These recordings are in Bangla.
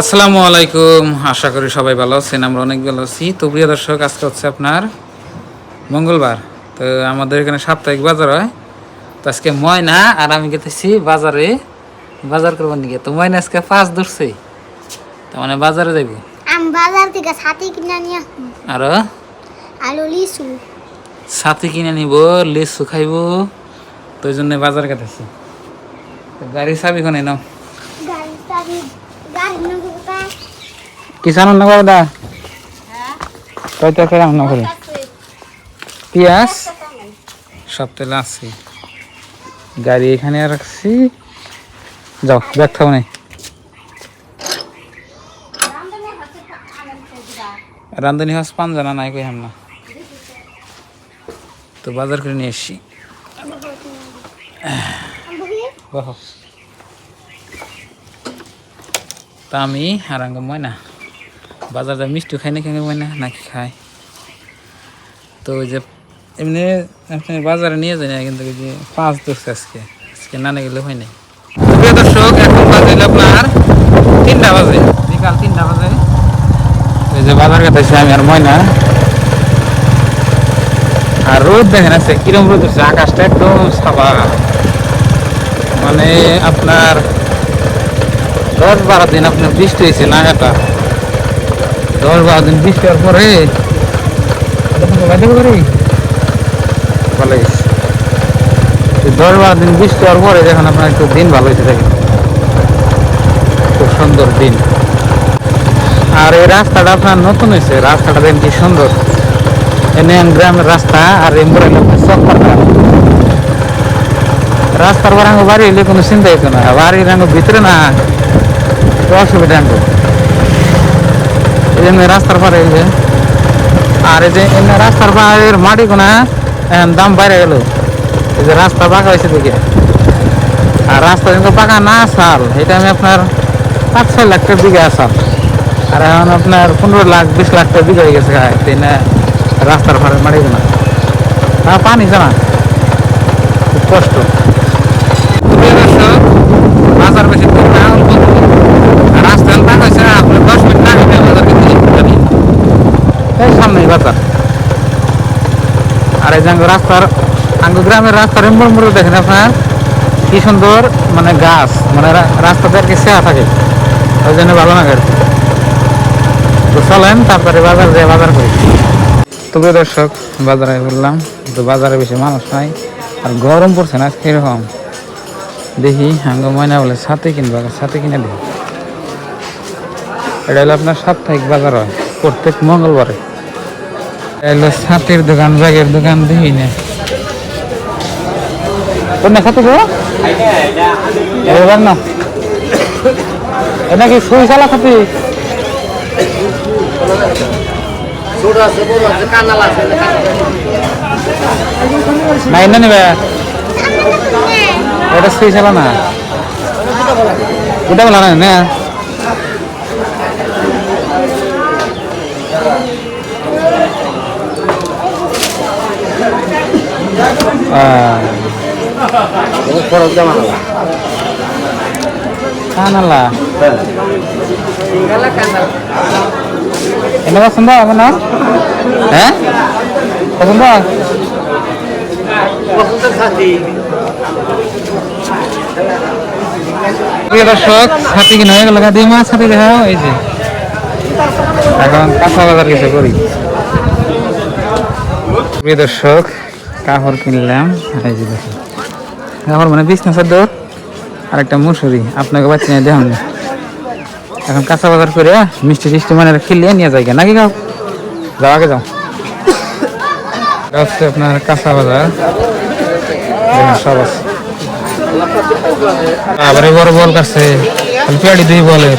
আসসালামু আলাইকুম। আশা করি সবাই ভালো আছেন আমরা অনেক ভালো আছি। তো প্রিয় দর্শক আজকে হচ্ছে আপনার মঙ্গলবার। তো আমাদের এখানে সাপ্তাহিক বাজার হয়। তো আজকে ময়না আর আমি গেতেছি বাজারে বাজার করবার নিকে? তো ময়না আজকে পাঁচ ধরছে। তো মানে বাজারে যাইব। আমি বাজার থেকে ছাতি কিনে নিয়ে। আর? আলু লিচু। সাথে কিনে নিব লিচু খাইব। তো ওই জন্য বাজার কাটেছি তো গাড়ির চাবি কোনে নাও গাড়ি চাবি গাড়ি নগর পায় কি জানো না বাবা কয় টাকা রান্না করে? পেঁয়াজ? সব তেল আছে। গাড়ি এখানে রাখছি। যাও ব্যাগ থাও নাই রান্ধনি হাস পান জানা নাই কই হাম না তো বাজার করে নিয়ে এসছি তা আমি আর ময়না। বাজার যা মিষ্টি খাই না কেন ময়না নাকি খাই তো ওই যে এমনি আপনি বাজারে নিয়ে যায় না কিন্তু ওই যে পাঁচ ধরছে আজকে। আজকে না গেলে হয় নাই। প্রিয় দর্শক, এখন বাজে আপনার তিনটা বাজে। বিকাল তিনটা বাজে। এই যে বাজার কাটাইছি আমি আর ময়না। আর রোদ দেখেন আছে, কিরম রোদ হচ্ছে আকাশটা একদম সাফা মানে আপনার দশ বারো দিন আপনার বৃষ্টি হয়েছে, নাগাটা। দশ বারো দিন বৃষ্টি হওয়ার পরে ভালো দশ বারো দিন বৃষ্টি হওয়ার পরে যখন আপনার একটু দিন ভালো হয়েছে দেখেন খুব সুন্দর দিন। আর এই রাস্তাটা আপনার নতুন হয়েছে রাস্তাটা দেখেন কি সুন্দর। এনে গ্রামের রাস্তা আর এমবরে চক্করটা রাস্তার বারাঙ্গ বাড়ি হইলে কোনো চিন্তা হইতো না। বাড়ির ভিতরে না অসুবিধা জন্য রাস্তার পারে এই যে। আর এই যে এমনি রাস্তার পাড়ের মাটি কোনা দাম বাইরে গেল। এই যে রাস্তা পাকা হয়েছে দেখে। আর রাস্তা কিন্তু পাকা না সাল এটা আমি আপনার পাঁচ ছয় লাখ টাকা বিঘা আসাল। আর এখন আপনার পনেরো লাখ, বিশ লাখ টাকা বিঘা হয়ে গেছে তাই না রাস্তার পাড়ের মাটি কোনা পানি জানা কষ্ট প্রিয় দর্শক, বাজার বেশি দূর না, অল্প দূর। আর রাস্তা এলাকা হয়েছে আপনার দশ মিনিট না হেঁটে বাজার কিন্তু যাবি। এই সামনেই বাজার। আর এই যে রাস্তার আঙ্গ গ্রামের রাস্তার এম্বর মোড়ে দেখেন আপনার? কি সুন্দর মানে গাছ মানে রাস্তাতে আর কি সেয়া থাকে। ওই জন্য ভালো আর কি। তো চলেন, তারপরে বাজার যেয়ে বাজার করি। তবে দর্শক, বাজারে বললাম তো বাজারে বেশি মানুষ নাই। আর গরম পড়ছে না, আজকে এরকম। দেখি আঙ্গ ময়না বলে সাথে কিনবো সাথে কিনে দিই এটা হলো আপনার সাপ্তাহিক বাজার হয়। প্রত্যেক মঙ্গলবারে। এটা হলো ছাতের দোকান, ব্যাগের দোকান দেখি না। না সাথে গো এবার না এটা কি সুই চালা খাতি না এনে নেবে। এটা সুই চালা না। ওটা বলা না। কানালা এনে পছন্দ হবে না হ্যাঁ? পছন্দ প্রিয় দর্শক ছাতি কিনা হয়ে গেল দিয়ে মাছ ছাতি দেখা এই যে এখন কাঁচা বাজার কিছু করি প্রিয় দর্শক কাপড় কিনলাম। এই যে দেখুন কাপড় মানে বিজনেসের দর। আর একটা মুসুরি। আপনাকে বাচ্চা নিয়ে দেখুন এখন কাঁচা বাজার করে মিষ্টি টিষ্টি মানে খেলিয়ে নিয়ে যাই নাকি গাও যাও, আগে যাও। হচ্ছে আপনার কাঁচা বাজার। সব আছে। আবার বড় বল কাছে পেয়ারি দুই বলের।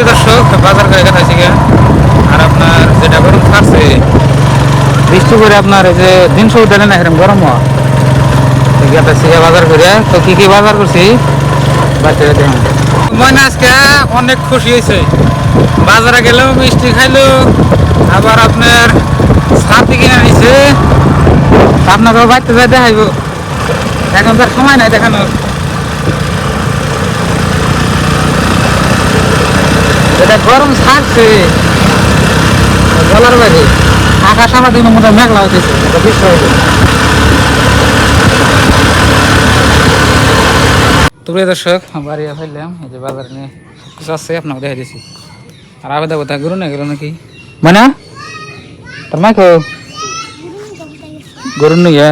দর্শক বাজার করে কথা আছে আর আপনার যেটা গরম ছাড়ছে বৃষ্টি করে আপনার এই যে দিনশো উঠে না এরকম গরম হওয়া গেতেছি বাজার করে তো কি কি বাজার করছি বাচ্চারা মনে আজকে অনেক খুশি হয়েছে বাজারে গেলেও মিষ্টি খাইলো আবার আপনার ছাতি কিনে নিছে আপনাকে বাড়িতে যাই দেখাইব এখন তার সময় নাই দেখানোর এটা গরম ছাড়ছে। বলার বাইরে আকাশ আমার দিন মধ্যে মেঘলা হতেছে এটা হয়েছে তো প্রিয় দর্শক বাড়ি ফেললাম এই যে বাজার নিয়ে কিছু আছে, আপনাকে দেখা দিয়েছি আর আবেদা কথা গরু না গেল নাকি? মানে তোর মাইক গরু নিয়ে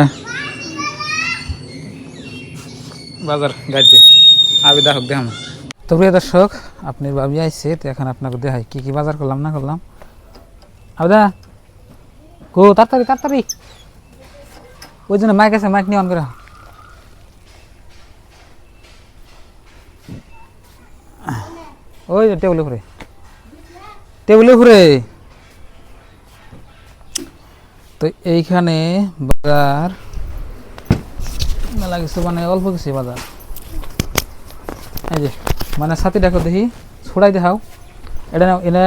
বাজার গাইতে আবেদা হোক দেখাম। তো প্রিয় দর্শক, আপনি ভাবি আইসে তো এখন আপনাকে দেখাই কি কি বাজার করলাম, না করলাম। আবেদা, কো, তাড়াতাড়ি তাড়াতাড়ি। ওই জন্য মাইক আছে মাইক নিয়ে অন করে। ওই টেবিলে ঘুরে টেবিলে ঘুরে তো এইখানে বাজার, মেলা কিছু মানে অল্প কিছু বাজার। এই যে। মানে সাথী দেখো দেখি ছড়াই দেখাও। এটা নাও এটা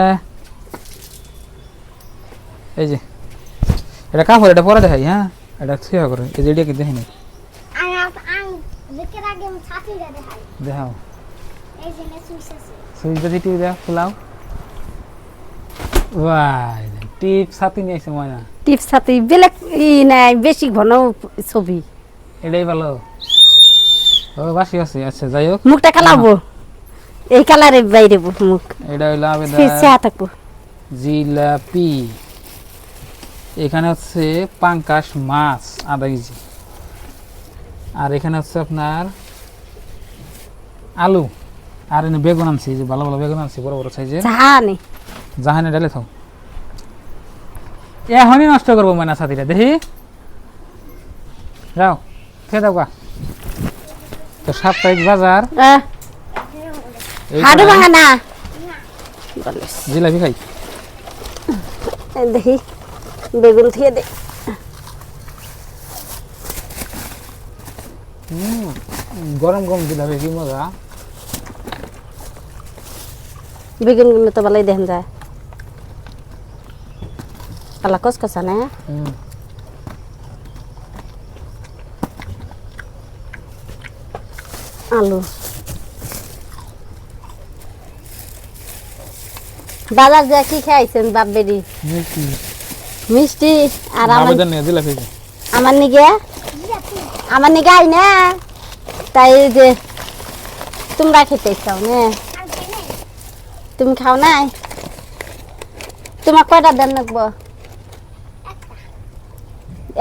এই যে এটা কাপড় এটা পরে দেখাই হ্যাঁ? এটা সেবা করে এই যে এটা কি দেখিনি দেখাও। এই যে না সুইচ আছে সুইচ যদি টিভি দেখ খোলাও ওয়াই টিপ সাথে নিয়ে আসছে ময়না। টিপস সাথে বেলেগ ই নাই বেশি ঘন ছবি। এটাই ভালো। ও বাসি আছে আচ্ছা যাই হোক। মুখটা কালাবো এই কালারে বাইরে মুখ। এটা হইল আবেদা চেয়া থাকব জিলাপি। এখানে হচ্ছে পাঙ্কাশ মাছ আধা কেজি। আর এখানে হচ্ছে আপনার আলু। আর এনে বেগুন আনছি যে ভালো ভালো বেগুন আনছি বড় বড় সাইজের। চা নেই জাহানে ডালে থাও। এখনই নষ্ট করব ময়না সাথীটা দেখি। যাও খেয়ে দাও তো সাপ্তাহিক বাজার। হাডু ভাঙা না। জিলাপি খাই। দেখি বেগুন থিয়ে দে। গরম গরম জিলাপি কি মজা। বেগুনগুলো তো ভালোই দেখেন যায়। আল্লাহ কস কষা না। আলু। বাজার যা কি খাইছেন বাপ বেরি মিষ্টি। আর আমার। আমার নিগে? আমার নিগে আই না। তাই যে তোমরা খেতে চাও না? তুমি খাও নাই তোমার কয়টা দেন রাখব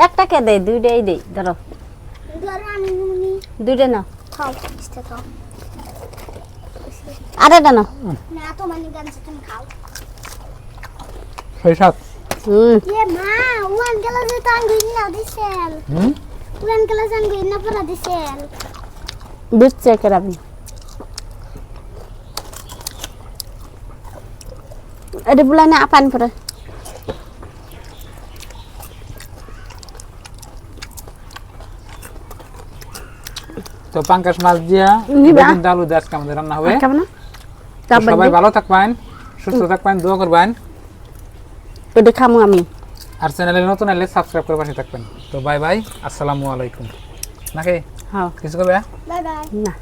একটা কে দেয়? দুইটাই দেই। ধরো। দুইটা নাও। খাও খাও। আর এটা নাও না তো মানে গান তুমি খাও সেই সাত হুম এ মা ওয়ান গেলা যে তাঙ্গুই না দিছেল হুম ওয়ান গেলা তাঙ্গুই না পড়া দিছেল বুঝছে কেরাবি এটা বলে না আপান পরে তো পাঙ্কাশ মাছ দিয়া নিবা? বেগুন দিয়ে আলু দিয়ে আজকে আমাদের রান্না হবে খাব না তো সবাই ভালো থাকবেন সুস্থ থাকবেন দোয়া করবেন। তো খামো আমি। আর চ্যানেলে নতুন এলে সাবস্ক্রাইব করে পাশে থাকবেন। তো বাই বাই আসসালামু আলাইকুম। নাকি? হ্যাঁ। কিছু করবে? বাই বাই না।